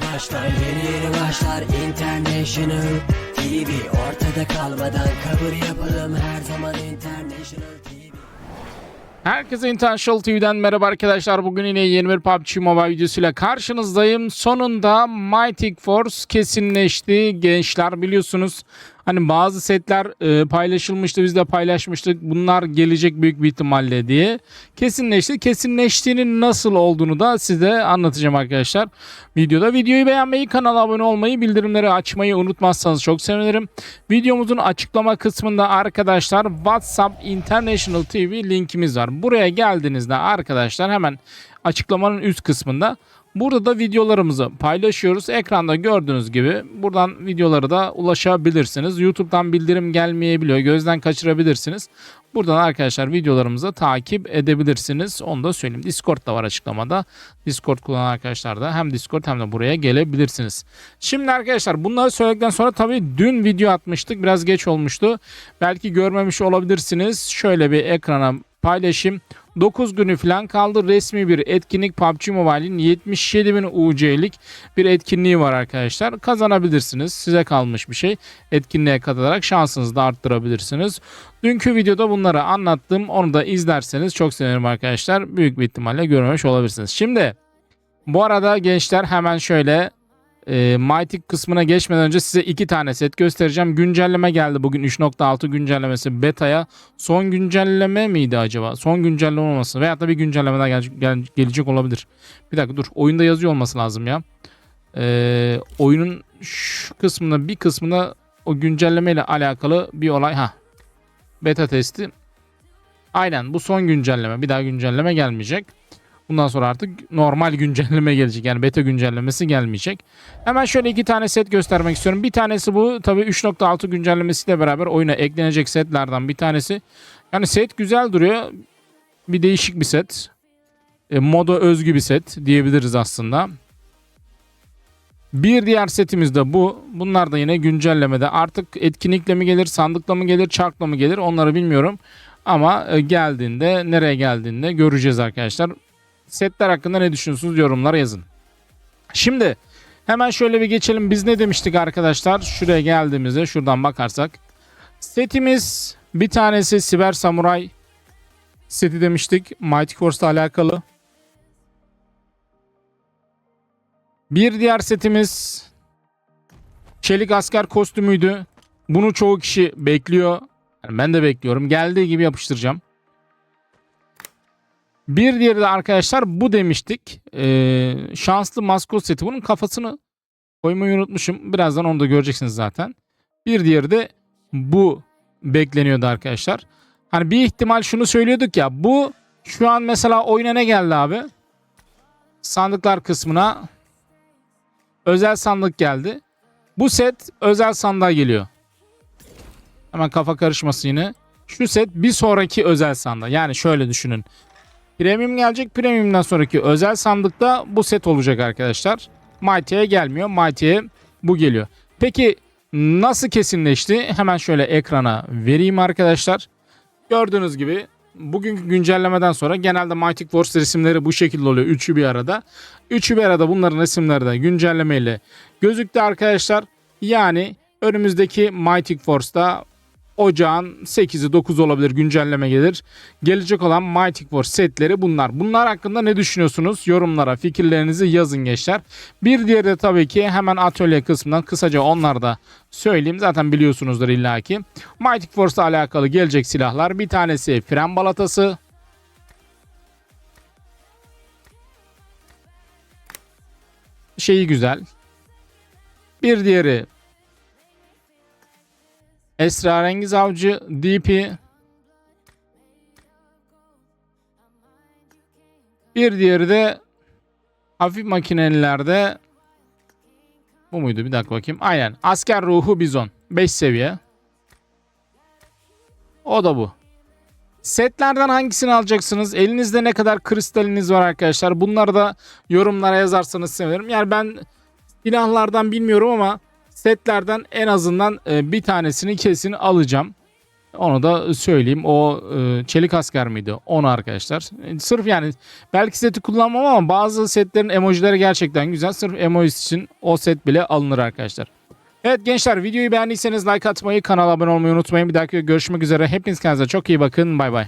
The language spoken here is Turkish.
başlar Yeni yeni başlar International TV Ortada kalmadan kabul yapalım Her zaman International TV Herkese International TV'den merhaba arkadaşlar. Bugün yine yeni bir PUBG Mobile videosuyla karşınızdayım. Sonunda Mighty Force kesinleşti. Gençler biliyorsunuz hani bazı setler e, paylaşılmıştı. Biz de paylaşmıştık. Bunlar gelecek büyük bir ihtimalle diye. Kesinleşti. Kesinleştiğinin nasıl olduğunu da size anlatacağım arkadaşlar. Videoda videoyu beğenmeyi, kanala abone olmayı, bildirimleri açmayı unutmazsanız çok sevinirim. Videomuzun açıklama kısmında arkadaşlar WhatsApp International TV linkimiz var. Buraya geldiğinizde arkadaşlar hemen açıklamanın üst kısmında burada da videolarımızı paylaşıyoruz. Ekranda gördüğünüz gibi buradan videoları da ulaşabilirsiniz. YouTube'dan bildirim gelmeyebiliyor. Gözden kaçırabilirsiniz. Buradan arkadaşlar videolarımızı takip edebilirsiniz. Onu da söyleyeyim. Discord da var açıklamada. Discord kullanan arkadaşlar da hem Discord hem de buraya gelebilirsiniz. Şimdi arkadaşlar bunları söyledikten sonra tabii dün video atmıştık. Biraz geç olmuştu. Belki görmemiş olabilirsiniz. Şöyle bir ekrana paylaşayım. 9 günü falan kaldı. Resmi bir etkinlik PUBG Mobile'in 77 bin UC'lik bir etkinliği var arkadaşlar. Kazanabilirsiniz. Size kalmış bir şey. Etkinliğe katılarak şansınızı da arttırabilirsiniz. Dünkü videoda bunları anlattım. Onu da izlerseniz çok sevinirim arkadaşlar. Büyük bir ihtimalle görmemiş olabilirsiniz. Şimdi bu arada gençler hemen şöyle e, Mighty kısmına geçmeden önce size iki tane set göstereceğim. Güncelleme geldi bugün 3.6 güncellemesi beta'ya. Son güncelleme miydi acaba? Son güncelleme olması veya da bir güncelleme daha gel- gel- gelecek olabilir. Bir dakika dur. Oyunda yazıyor olması lazım ya. E, oyunun şu kısmında bir kısmında o güncelleme ile alakalı bir olay. Ha. Beta testi. Aynen bu son güncelleme. Bir daha güncelleme gelmeyecek. Bundan sonra artık normal güncelleme gelecek. Yani beta güncellemesi gelmeyecek. Hemen şöyle iki tane set göstermek istiyorum. Bir tanesi bu tabii 3.6 güncellemesiyle beraber oyuna eklenecek setlerden bir tanesi. Yani set güzel duruyor. Bir değişik bir set. E, moda özgü bir set diyebiliriz aslında. Bir diğer setimiz de bu. Bunlar da yine güncellemede. Artık etkinlikle mi gelir, sandıkla mı gelir, çarkla mı gelir onları bilmiyorum. Ama e, geldiğinde, nereye geldiğinde göreceğiz arkadaşlar. Setler hakkında ne düşünüyorsunuz yorumlara yazın. Şimdi hemen şöyle bir geçelim. Biz ne demiştik arkadaşlar? Şuraya geldiğimizde şuradan bakarsak. Setimiz bir tanesi Siber Samuray seti demiştik. Mighty Force'la alakalı. Bir diğer setimiz Çelik Asker kostümüydü. Bunu çoğu kişi bekliyor. Yani ben de bekliyorum. Geldiği gibi yapıştıracağım. Bir diğeri de arkadaşlar bu demiştik. Ee, şanslı maskot seti. Bunun kafasını koymayı unutmuşum. Birazdan onu da göreceksiniz zaten. Bir diğeri de bu bekleniyordu arkadaşlar. Hani bir ihtimal şunu söylüyorduk ya. Bu şu an mesela oyuna ne geldi abi? Sandıklar kısmına özel sandık geldi. Bu set özel sandığa geliyor. Hemen kafa karışması yine. Şu set bir sonraki özel sandığa. Yani şöyle düşünün. Premium gelecek. Premium'dan sonraki özel sandıkta bu set olacak arkadaşlar. Mighty'ye gelmiyor. Mighty'ye bu geliyor. Peki nasıl kesinleşti? Hemen şöyle ekrana vereyim arkadaşlar. Gördüğünüz gibi bugünkü güncellemeden sonra genelde Mighty Force resimleri bu şekilde oluyor. Üçü bir arada. Üçü bir arada bunların resimleri de güncellemeyle gözüktü arkadaşlar. Yani önümüzdeki Mighty Force'da Ocağın 8'i 9 olabilir güncelleme gelir. Gelecek olan Mighty Force setleri bunlar. Bunlar hakkında ne düşünüyorsunuz? Yorumlara fikirlerinizi yazın gençler. Bir diğeri de tabii ki hemen atölye kısmından kısaca onlar da söyleyeyim. Zaten biliyorsunuzdur illaki. Mighty Force ile alakalı gelecek silahlar. Bir tanesi fren balatası. Şeyi güzel. Bir diğeri Esrarengiz Avcı DP Bir diğeri de hafif makinelilerde bu muydu? Bir dakika bakayım. Aynen. Asker ruhu bizon. 5 seviye. O da bu. Setlerden hangisini alacaksınız? Elinizde ne kadar kristaliniz var arkadaşlar? Bunları da yorumlara yazarsanız sevinirim. Yani ben silahlardan bilmiyorum ama setlerden en azından e, bir tanesini kesin alacağım. Onu da söyleyeyim. O e, çelik asker miydi? Onu arkadaşlar. E, Sırf yani belki seti kullanmam ama bazı setlerin emojileri gerçekten güzel. Sırf emojisi için o set bile alınır arkadaşlar. Evet gençler videoyu beğendiyseniz like atmayı, kanala abone olmayı unutmayın. Bir dahaki görüşmek üzere. Hepiniz kendinize çok iyi bakın. Bay bay.